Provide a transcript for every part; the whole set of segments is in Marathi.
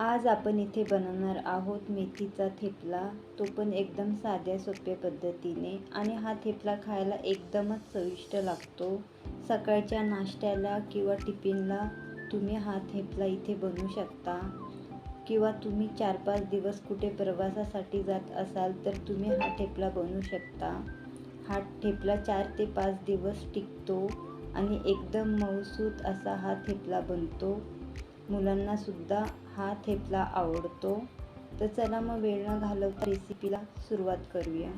आज आपण इथे बनवणार आहोत मेथीचा थेपला. तो पण एकदम साध्या सोप्या पद्धतीने आणि हा थेपला खायला एकदमच चविष्ट लागतो. सकाळच्या नाश्त्याला किंवा टिफिनला तुम्ही हा थेपला इथे बनवू शकता. किंवा तुम्ही चार पाच दिवस कुठे प्रवासासाठी जात असाल तर तुम्ही हा थेपला बनवू शकता. हा थेपला चार ते पाच दिवस टिकतो आणि एकदम मऊसूत असा हा थेपला बनतो. मुलांनासुद्धा हा थेपला आवडतो. तर चला मग वेळ न घालवता रेसिपीला सुरुवात करूया.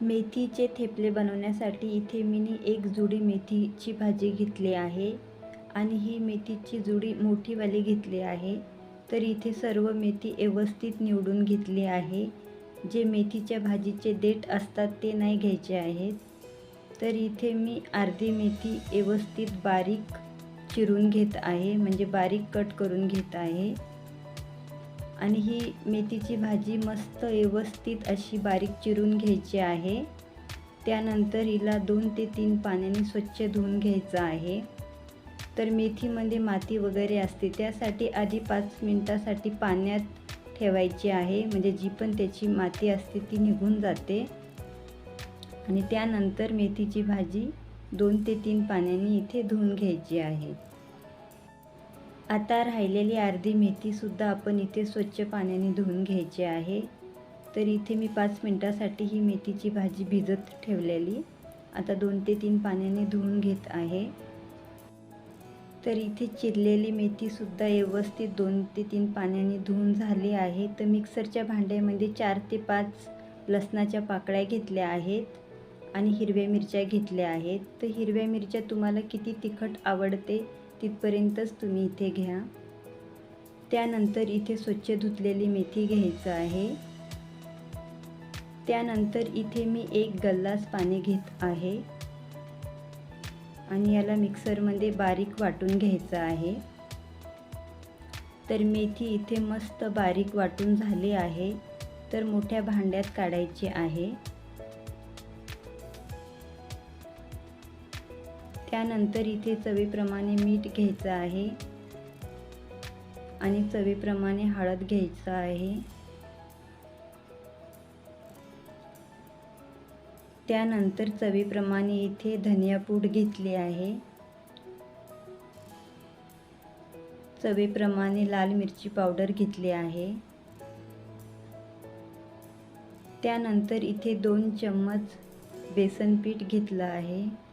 मेथीचे थेपले बनवण्यासाठी इथे मी एक जुडी मेथीची भाजी घेतली आहे आणि ही मेथीची जुडी मोठीवाली घेतली आहे. तर इथे सर्व मेथी व्यवस्थित निवडून घेतली आहे. जे मेथीच्या भाजीचे देठ असतात ते नाही घ्यायचे आहेत. तर इथे मी अर्धी मेथी व्यवस्थित बारीक चिरून घेत आहे म्हणजे बारीक कट करून घेत आहे. आणि ही मेथीची भाजी मस्त व्यवस्थित अशी बारीक चिरून घ्यायची आहे. त्यानंतर हिला दोन ते तीन पाण्याने स्वच्छ धुवून घ्यायचं आहे. तर मेथीमध्ये माती वगैरे असते त्यासाठी आधी पाच मिनटासाठी पाण्यात ठेवायची आहे. म्हणजे जी पण त्याची माती असते ती निघून जाते. आणि त्यानंतर मेथीची भाजी दोन ते तीन पाण्याने इथे धुवून घ्यायची आहे. आता राहिलेली अर्धी मेथीसुद्धा आपण इथे स्वच्छ पाण्याने धुवून घ्यायची आहे. तर इथे मी पाच मिनटासाठी ही मेथीची भाजी भिजत ठेवलेली. आता दोन ते तीन पाण्याने धुवून घेत आहे. तर इथे चिरलेली मेथीसुद्धा व्यवस्थित दोन ते तीन पाण्याने धुवून झाली आहे. तर मिक्सरच्या भांड्यामध्ये चार ते पाच लसणाच्या पाकळ्या घेतल्या आहेत. आणि हिरव्या मिरच्या घेतल्या आहेत. तर हिरव्या मिरच्या तुम्हाला किती तिखट आवडते तिथपर्यंतच तुम्ही इथे घ्या. त्यानंतर इथे स्वच्छ धुतलेली मेथी घ्यायचं आहे. त्यानंतर इथे मी एक गल्लास पाणी घेत आहे. आणि याला मिक्सरमध्ये बारीक वाटून घ्यायचं आहे. तर मेथी इथे मस्त बारीक वाटून झाली आहे. तर मोठ्या भांड्यात काढायची आहे. त्यानंतर इथे चवीप्रमाणे मीठ घ्यायचं आहे. आणि चवीप्रमाणे हळद घ्यायचं आहे. त्यानंतर चवीप्रमाणे इथे धनियापूड घेतली आहे. चवीप्रमाणे लाल मिरची पावडर घेतली आहे. त्यानंतर इथे दोन चम्मच बेसन पीठ घेतलं आहे.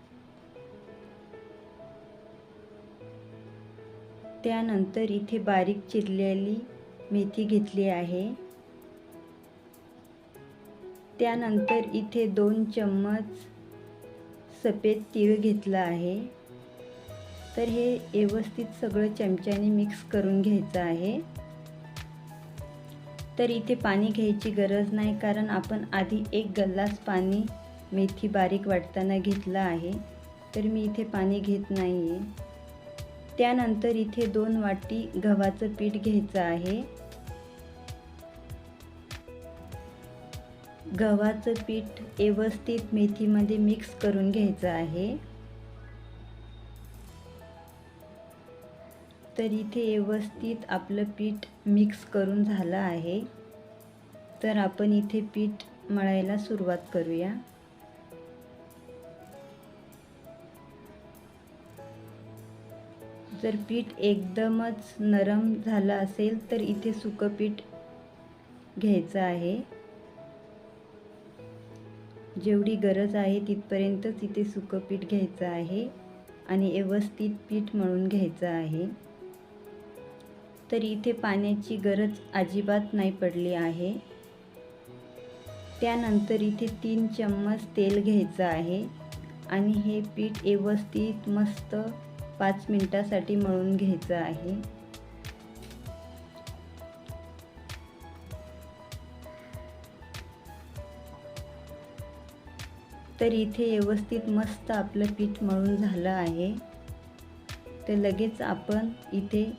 त्यानंतर इथे बारीक चिरलेली मेथी घेतली आहे. त्यानंतर इथे दोन चम्मच सफेद तीळ घेतलं आहे. तर हे व्यवस्थित सगळं चमच्याने मिक्स करून घ्यायचं आहे. तर इथे पाणी घ्यायची गरज नाही कारण आपण आधी एक गल्लास पाणी मेथी बारीक वाटताना घेतलं आहे. तर मी इथे पाणी घेत नाही आहे त्यानंतर इथे दोन वाटी गव्हाचं पीठ घ्यायचं आहे. गव्हाचं पीठ व्यवस्थित मेथीमध्ये मिक्स करून घ्यायचं आहे. तर इथे व्यवस्थित आपलं पीठ मिक्स करून झालं आहे. तर आपण इथे पीठ मळायला सुरुवात करूया. जर पीठ एकदमच नरम झालं असेल तर इथे सुकं पीठ घ्यायचं आहे. जेवढी गरज आहे तिथपर्यंतच इथे सुकं पीठ घ्यायचं आहे आणि व्यवस्थित पीठ मळून घ्यायचं आहे. तर इथे पाण्याची गरज अजिबात नाही पडली आहे. त्यानंतर इथे तीन चम्मच तेल घ्यायचं आहे आणि हे पीठ व्यवस्थित मस्त पाच मिनटासाठी मळून घ्यायचं आहे. तर इथे व्यवस्थित मस्त आपलं पीठ मळून झालं आहे. तर लगेच आपण इथे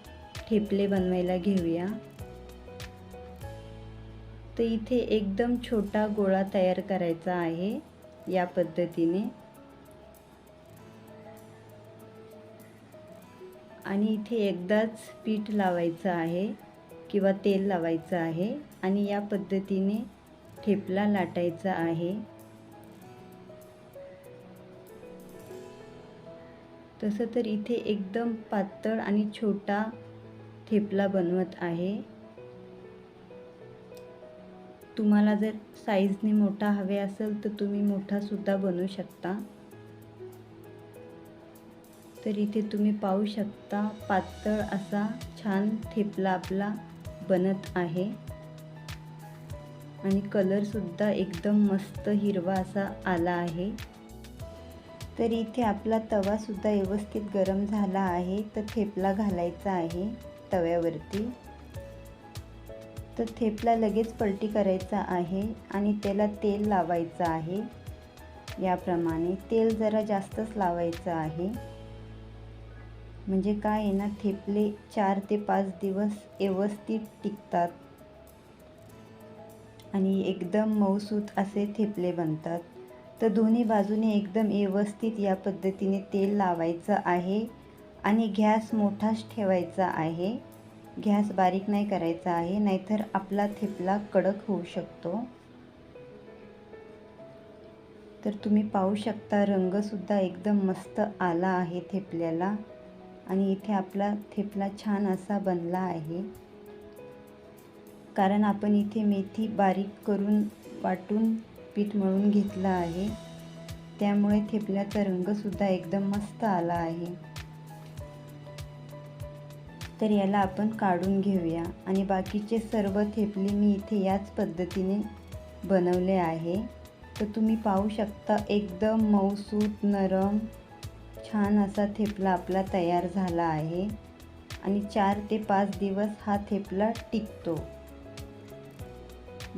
ठेपले बनवायला घेऊया. तर इथे एकदम छोटा गोळा तयार करायचा आहे या पद्धतीने. आणि इथे एकदाच पीठ लावायचं आहे किंवा तेल लावायचं आहे आणि या पद्धतीने ठेपला लाटायचा आहे. तसं तर इथे एकदम पातळ आणि छोटा थेपला बनवत आहे. तुम्हाला जर साईजने मोठा हवे असेल तर तुम्ही मोठासुद्धा बनवू शकता. तर इथे तुम्ही पाहू शकता पातळ असा छान थेपला आपला बनत आहे. आणि कलरसुद्धा एकदम मस्त हिरवा असा आला आहे. तर इथे आपला तवासुद्धा व्यवस्थित गरम झाला आहे. तर थेपला घालायचा आहे तव्यावरती. तर थेपला लगेच पलटी करायचा आहे आणि त्याला तेल लावायचं आहे. याप्रमाणे तेल जरा जास्तच लावायचं आहे. म्हणजे काय आहे ना थेपले चार ते पाच दिवस व्यवस्थित टिकतात. आणि एकदम मऊसूत असे थेपले बनतात. तर दोन्ही बाजूने एकदम व्यवस्थित या पद्धतीने तेल लावायचं आहे आणि गॅस मोठाच ठेवायचा आहे. गॅस बारीक नाही करायचा आहे नाहीतर आपला थेपला कडक होऊ शकतो. तर तुम्ही पाहू शकता रंगसुद्धा एकदम मस्त आला आहे थेपल्याला आणि इथे आपला थेपला छान असा बनला आहे. कारण आपण इथे मेथी बारीक करून वाटून पीठ मळून घेतलं आहे. त्यामुळे थेपल्याचा रंगसुद्धा एकदम मस्त आला आहे. तर याला आपण काढून घेऊया. आणि बाकीचे सर्व थेपले मी इथे याच पद्धतीने बनवले आहे. तर तुम्ही पाहू शकता एकदम मऊसूत नरम छान असा थेपला आपला तयार झाला आहे आणि चार ते पाच दिवस हा थेपला टिकतो.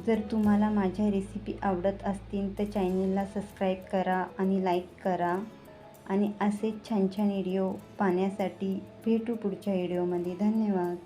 जर तुम्हाला माझ्या रेसिपी आवडत असतील तर चॅनलला सबस्क्राईब करा आणि लाईक करा आणि असेच छान छान व्हिडिओ पाहण्यासाठी भेटू पुढच्या व्हिडिओमध्ये धन्यवाद.